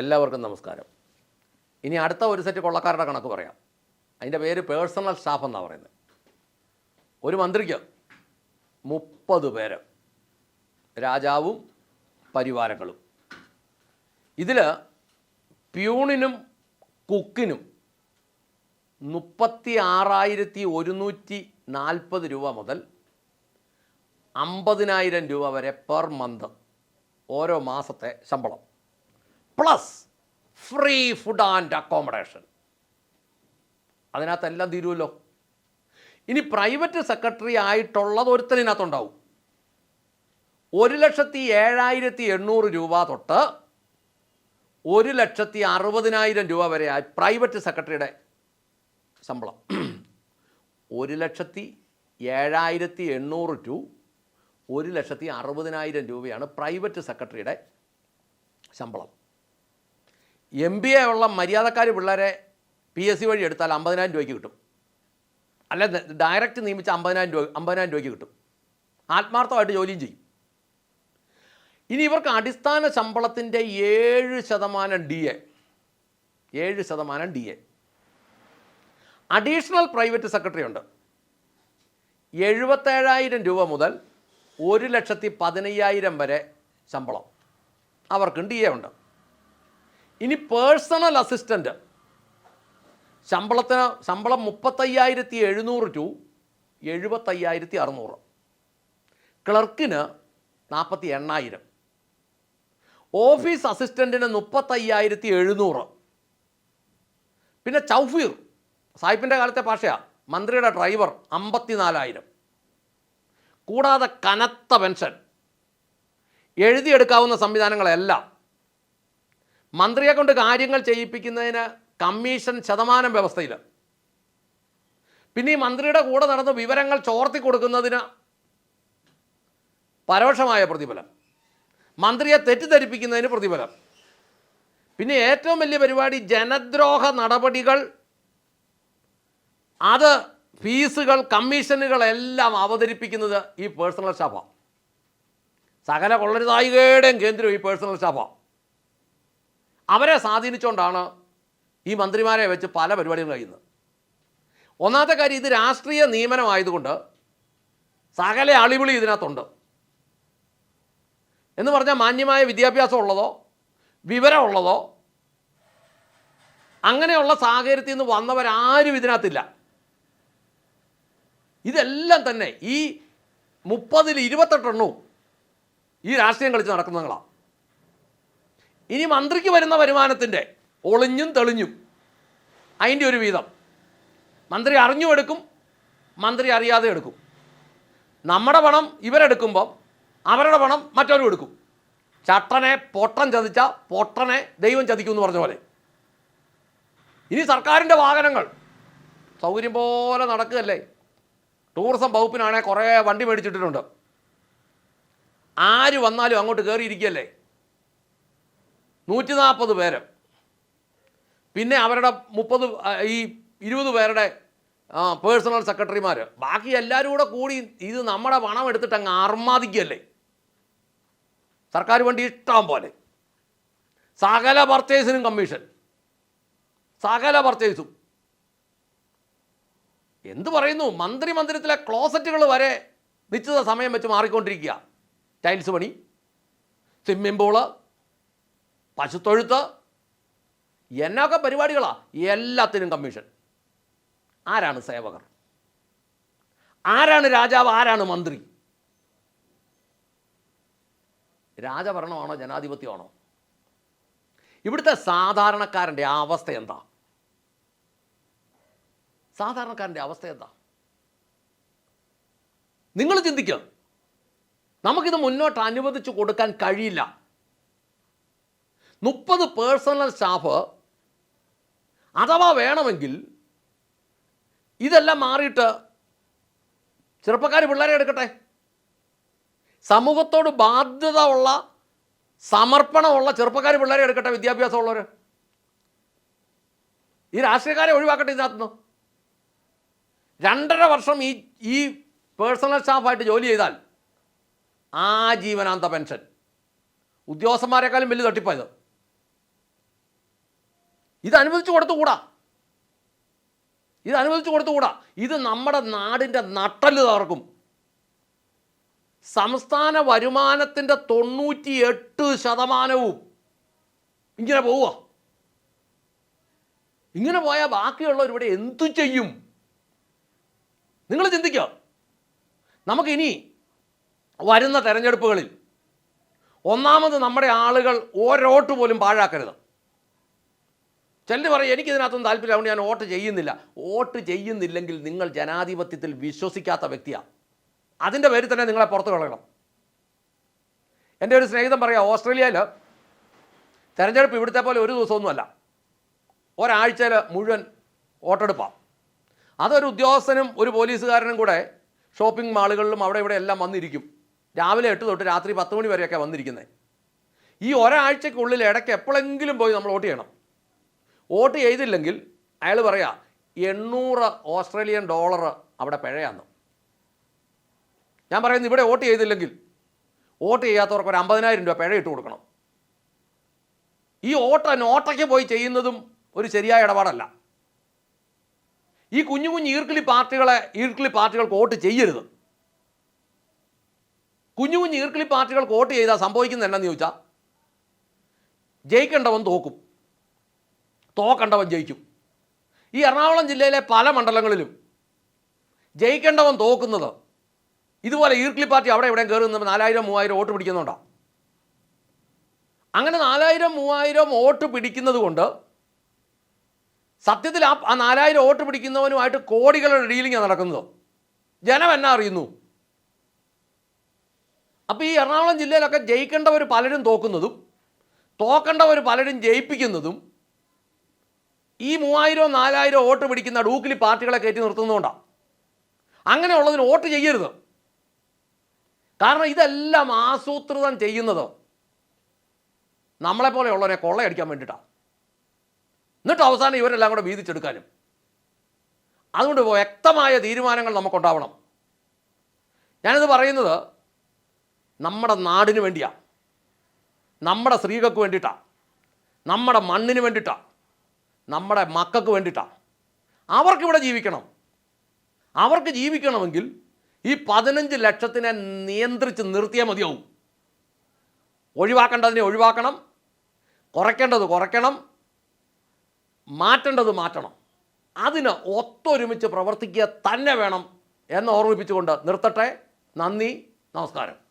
എല്ലാവർക്കും നമസ്കാരം. ഇനി അടുത്ത ഒരു സെറ്റ് കൊള്ളക്കാരുടെ കണക്ക് പറയാം. അതിന്റെ പേര് പേഴ്സണൽ സ്റ്റാഫ് എന്നാണ് പറയുന്നത്. ഒരു മന്ത്രിക്ക് മുപ്പത് പേര്. രാജാവും പരിവാരങ്ങളും. ഇതിൽ പ്യൂണിനും കുക്കിനും മുപ്പത്തി ആറായിരത്തി ഒരുന്നൂറ്റി നാൽപ്പത് രൂപ മുതൽ അമ്പതിനായിരം രൂപ വരെ പെർ മന്ത് ഓരോ മാസത്തെ ശമ്പളം. Plus free food and accommodation. അതിനകത്തെല്ലാം തീരുമല്ലോ ഇനി പ്രൈവറ്റ് സെക്രട്ടറി ആയിട്ടുള്ളത് ഒരുത്തനകത്തുണ്ടാവും ഒരു ലക്ഷത്തി ഏഴായിരത്തി എണ്ണൂറ് രൂപ തൊട്ട് ഒരു ലക്ഷത്തി അറുപതിനായിരം രൂപ വരെ പ്രൈവറ്റ് സെക്രട്ടറിയുടെ ശമ്പളം. ഒരു ലക്ഷത്തി ഏഴായിരത്തി എണ്ണൂറ് ടു ഒരു ലക്ഷത്തി അറുപതിനായിരം രൂപയാണ് പ്രൈവറ്റ് സെക്രട്ടറിയുടെ ശമ്പളം. എം ബി എ ഉള്ള മര്യാദക്കാർ പിള്ളേരെ പി എസ് സി വഴി എടുത്താൽ അമ്പതിനായിരം രൂപയ്ക്ക് കിട്ടും. അല്ല ഡയറക്റ്റ് നിയമിച്ച അമ്പതിനായിരം രൂപ അമ്പതിനായിരം രൂപയ്ക്ക് കിട്ടും. ആത്മാർത്ഥമായിട്ട് ജോലിയും ചെയ്യും. ഇനി ഇവർക്ക് അടിസ്ഥാന ശമ്പളത്തിന്റെ ഏഴ് ശതമാനം ഡി എ ഏഴ് ശതമാനം D A additional private secretary ഉണ്ട്. എഴുപത്തേഴായിരം രൂപ മുതൽ ഒരു ലക്ഷത്തി പതിനയ്യായിരം വരെ ശമ്പളം. അവർക്കും ഡി എ ഉണ്ട്. ഇനി പേഴ്സണൽ അസിസ്റ്റന്റ് ശമ്പളത്തിന് ശമ്പളം മുപ്പത്തയ്യായിരത്തി എഴുന്നൂറ് ടു എഴുപത്തയ്യായിരത്തി അറുന്നൂറ്. ക്ലർക്കിന് നാൽപ്പത്തി എണ്ണായിരം ഓഫീസ് അസിസ്റ്റന്റിന് മുപ്പത്തയ്യായിരത്തി എഴുന്നൂറ്. പിന്നെ ചൗഫീർ സായിപ്പിന്റെ കാലത്തെ ഭാഷയാണ് മന്ത്രിയുടെ ഡ്രൈവർ അമ്പത്തിനാലായിരം. കൂടാതെ കനത്ത പെൻഷൻ. എഴുതിയെടുക്കാവുന്ന സംവിധാനങ്ങളെല്ലാം മന്ത്രിയെ കൊണ്ട് കാര്യങ്ങൾ ചെയ്യിപ്പിക്കുന്നതിന് കമ്മീഷൻ ശതമാനം വ്യവസ്ഥയിൽ പിന്നെ ഈ മന്ത്രിയുടെ കൂടെ നടന്ന് വിവരങ്ങൾ ചോർത്തി കൊടുക്കുന്നതിന് പരോക്ഷമായ പ്രതിഫലം. മന്ത്രിയെ തെറ്റിദ്ധരിപ്പിക്കുന്നതിന് പ്രതിഫലം. പിന്നെ ഏറ്റവും വലിയ പരിപാടി ജനദ്രോഹ നടപടികൾ അത് ഫീസുകൾ കമ്മീഷനുകളെല്ലാം അവതരിപ്പിക്കുന്നത് ഈ പേഴ്സണൽ സ്റ്റാഫാണ് സകല കൊള്ളരുതായികയുടെയും കേന്ദ്രം ഈ പേഴ്സണൽ സ്റ്റാഫാണ് അവരെ സ്വാധീനിച്ചുകൊണ്ടാണ് ഈ മന്ത്രിമാരെ വെച്ച് പല പരിപാടികളും കഴിയുന്നത്. ഒന്നാമത്തെ കാര്യം ഇത് രാഷ്ട്രീയ നിയമനമായതുകൊണ്ട് സകല അളിവിളി ഇതിനകത്തുണ്ട്. എന്ന് പറഞ്ഞാൽ മാന്യമായ വിദ്യാഭ്യാസം ഉള്ളതോ വിവരമുള്ളതോ അങ്ങനെയുള്ള സാഹചര്യത്തിൽ നിന്ന് വന്നവരാരും ഇതിനകത്തില്ല. ഇതെല്ലാം തന്നെ ഈ മുപ്പതിൽ ഇരുപത്തെട്ടെണ്ണവും ഈ രാഷ്ട്രീയം കളിച്ച് നടക്കുന്നങ്ങളാണ് ഇനി മന്ത്രിക്ക് വരുന്ന വരുമാനത്തിന്റെ ഒളിഞ്ഞും തെളിഞ്ഞും അതിന്റെ ഒരു വീതം. മന്ത്രി അറിഞ്ഞും എടുക്കും മന്ത്രി അറിയാതെ എടുക്കും. നമ്മുടെ പണം ഇവരെടുക്കുമ്പം അവരുടെ പണം മറ്റവരും എടുക്കും. ചട്ടനെ പൊട്ടൻ ചതിച്ച പൊട്ടനെ ദൈവം ചതിക്കും എന്ന് പറഞ്ഞ പോലെ. ഇനി സർക്കാരിന്റെ വാഹനങ്ങൾ സൗകര്യം പോലെ നടക്കുകയല്ലേ? ടൂറിസം വകുപ്പിനാണെ കുറേ വണ്ടി മേടിച്ചിട്ടിട്ടുണ്ട്. ആര് വന്നാലും അങ്ങോട്ട് കയറിയിരിക്കുകയല്ലേ നൂറ്റി നാൽപ്പത് പേര്. പിന്നെ അവരുടെ മുപ്പത് ഈ ഇരുപത് പേരുടെ പേഴ്സണൽ സെക്രട്ടറിമാർ ബാക്കി എല്ലാവരും കൂടെ കൂടി ഇത് നമ്മുടെ പണം എടുത്തിട്ട് അങ്ങ് അർമാദിക്കല്ലേ സർക്കാർ വണ്ടി ഇഷ്ടം പോലെ. സകല പർച്ചേസിനും കമ്മീഷൻ. സകല പർച്ചേസും. എന്ത് പറയുന്നു? മന്ത്രി മന്ദിരത്തിലെ ക്ലോസറ്റുകൾ വരെ നിശ്ചിത സമയം വെച്ച് മാറിക്കൊണ്ടിരിക്കുക. ടൈൽസ് പണി സ്വിമ്മിംഗ് പൂൾ പശുത്തൊഴുത്ത് എന്നൊക്കെ പരിപാടികളാണ് എല്ലാത്തിനും കമ്മീഷൻ. ആരാണ് സേവകർ? ആരാണ് രാജാവ്? ആരാണ് മന്ത്രി? രാജഭരണമാണോ ജനാധിപത്യമാണോ? ഇവിടുത്തെ സാധാരണക്കാരന്റെ ആ അവസ്ഥ എന്താ? സാധാരണക്കാരന്റെ അവസ്ഥ എന്താ? നിങ്ങൾ ചിന്തിക്കുക നമുക്കിത് മുന്നോട്ട് അനുവദിച്ചു കൊടുക്കാൻ കഴിയില്ല. മുപ്പത് പേഴ്സണൽ സ്റ്റാഫ് അഥവാ വേണമെങ്കിൽ ഇതെല്ലാം മാറിയിട്ട് ചെറുപ്പക്കാർ പിള്ളേരെ എടുക്കട്ടെ. സമൂഹത്തോട് ബാധ്യത ഉള്ള സമർപ്പണമുള്ള ചെറുപ്പക്കാർ പിള്ളേരെ എടുക്കട്ടെ വിദ്യാഭ്യാസമുള്ളവർ ഈ രാഷ്ട്രീയക്കാരെ ഒഴിവാക്കട്ടെ ഇതിനകത്തുനിന്ന്. രണ്ടര വർഷം ഈ ഈ പേഴ്സണൽ സ്റ്റാഫായിട്ട് ജോലി ചെയ്താൽ ആ ജീവനാന്ത പെൻഷൻ. ഉദ്യോഗസ്ഥന്മാരെക്കാളും വലിയ തട്ടിപ്പായത് ഇത് അനുവദിച്ചു കൊടുത്തുകൂടാ? ഇത് അനുവദിച്ചു കൊടുത്തുകൂടാ? ഇത് നമ്മുടെ നാടിന്റെ നട്ടൽ തകർക്കും. സംസ്ഥാന വരുമാനത്തിന്റെ തൊണ്ണൂറ്റി എട്ട് ശതമാനവും ഇങ്ങനെ പോവുക. ഇങ്ങനെ പോയാൽ ബാക്കിയുള്ളവർ ഇവിടെ എന്തു ചെയ്യും? നിങ്ങൾ ചിന്തിക്കുക. നമുക്കിനി വരുന്ന തെരഞ്ഞെടുപ്പുകളിൽ ഒന്നാമത് നമ്മുടെ ആളുകൾ ഓരോട്ട് പോലും പാഴാക്കരുത്. ചിലർ പറയും എനിക്കിതിനകത്തൊന്നും താല്പര്യം അതുകൊണ്ട് ഞാൻ വോട്ട് ചെയ്യുന്നില്ല. വോട്ട് ചെയ്യുന്നില്ലെങ്കിൽ നിങ്ങൾ ജനാധിപത്യത്തിൽ വിശ്വസിക്കാത്ത വ്യക്തിയാണ് അതിന്റെ പേരിൽ തന്നെ നിങ്ങളെ പുറത്ത് കളയണം. എന്റെ ഒരു സ്നേഹിതം പറയാം ഓസ്ട്രേലിയയിൽ തെരഞ്ഞെടുപ്പ് ഇവിടുത്തെ പോലെ ഒരു ദിവസമൊന്നുമല്ല. ഒരാഴ്ചയിൽ മുഴുവൻ വോട്ടെടുപ്പാണ് അതൊരു ഉദ്യോഗസ്ഥനും ഒരു പോലീസുകാരനും കൂടെ ഷോപ്പിംഗ് മാളുകളിലും അവിടെ ഇവിടെ എല്ലാം വന്നിരിക്കും. രാവിലെ എട്ട് തൊട്ട് രാത്രി പത്ത് മണി വരെയൊക്കെ വന്നിരിക്കുന്നത് ഈ ഒരാഴ്ചക്കുള്ളിൽ ഇടയ്ക്ക് എപ്പോഴെങ്കിലും പോയി നമ്മൾ വോട്ട് ചെയ്യണം. വോട്ട് ചെയ്തില്ലെങ്കിൽ അയാൾ പറയാ എണ്ണൂറ് ഓസ്ട്രേലിയൻ ഡോളർ അവിടെ പിഴയാന്ന്. ഞാൻ പറയുന്നത് ഇവിടെ വോട്ട് ചെയ്തില്ലെങ്കിൽ വോട്ട് ചെയ്യാത്തവർക്ക് ഒരു അമ്പതിനായിരം രൂപ പിഴ ഇട്ട് കൊടുക്കണം. ഈ ഓട്ട നോട്ടയ്ക്ക് പോയി ചെയ്യുന്നതും ഒരു ശരിയായ ഇടപാടല്ല. ഈ കുഞ്ഞു കുഞ്ഞു ഈർക്കിളി പാർട്ടികളെ ഈർക്കിളി പാർട്ടികൾക്ക് വോട്ട് ചെയ്യരുത്. കുഞ്ഞു കുഞ്ഞു ഈർക്കിളി പാർട്ടികൾക്ക് വോട്ട് ചെയ്താൽ സംഭവിക്കുന്നത് എന്നാന്ന് ചോദിച്ചാൽ ജയിക്കേണ്ടവൻ തോക്കും. തോക്കണ്ടവൻ ജയിക്കും. ഈ എറണാകുളം ജില്ലയിലെ പല മണ്ഡലങ്ങളിലും ജയിക്കേണ്ടവൻ തോക്കുന്നത് ഇതുപോലെ ഈർക്കിളി പാർട്ടി അവിടെ എവിടെയും കയറി നിന്ന് നാലായിരം മൂവായിരം വോട്ട് പിടിക്കുന്നുണ്ടോ. അങ്ങനെ നാലായിരം മൂവായിരം വോട്ട് പിടിക്കുന്നത് കൊണ്ട് സത്യത്തിൽ ആ ആ നാലായിരം വോട്ട് പിടിക്കുന്നവനുമായിട്ട് കോടികളുടെ ഡീലിംഗാണ് നടക്കുന്നത്. ജനം എന്നാ അറിയുന്നു. അപ്പോൾ ഈ എറണാകുളം ജില്ലയിലൊക്കെ ജയിക്കേണ്ടവർ പലരും തോക്കുന്നതും തോക്കേണ്ടവർ പലരും ജയിപ്പിക്കുന്നതും ഈ മൂവായിരവും നാലായിരം വോട്ട് പിടിക്കുന്ന ഡൂക്കിലി പാർട്ടികളെ കയറ്റി നിർത്തുന്നതുകൊണ്ടാണ് അങ്ങനെയുള്ളതിന് വോട്ട് ചെയ്യരുത്. കാരണം ഇതെല്ലാം ആസൂത്രിതം ചെയ്യുന്നത് നമ്മളെപ്പോലെയുള്ളവരെ കൊള്ളയടിക്കാൻ വേണ്ടിയിട്ടാണ് എന്നിട്ട് അവസാനം ഇവരെല്ലാം കൂടെ വീതിച്ചെടുക്കാനും. അതുകൊണ്ട് വ്യക്തമായ തീരുമാനങ്ങൾ നമുക്കുണ്ടാവണം. ഞാനിത് പറയുന്നത് നമ്മുടെ നാടിന് വേണ്ടിയാണ് നമ്മുടെ സ്ത്രീകൾക്ക് വേണ്ടിയിട്ടാണ് നമ്മുടെ മണ്ണിന് വേണ്ടിയിട്ടാണ് നമ്മുടെ മക്കൾക്ക് വേണ്ടിയിട്ടാണ്. അവർക്കിവിടെ ജീവിക്കണം. അവർക്ക് ജീവിക്കണമെങ്കിൽ ഈ പതിനഞ്ച് ലക്ഷത്തിനെ നിയന്ത്രിച്ച് നിർത്തിയാൽ മതിയാവും. ഒഴിവാക്കേണ്ടതിനെ ഒഴിവാക്കണം. കുറയ്ക്കേണ്ടത് കുറയ്ക്കണം. മാറ്റേണ്ടത് മാറ്റണം. അതിന് ഒത്തൊരുമിച്ച് പ്രവർത്തിക്കുക തന്നെ വേണം എന്ന് ഓർമ്മിപ്പിച്ചുകൊണ്ട് നിർത്തട്ടെ. നന്ദി. നമസ്കാരം.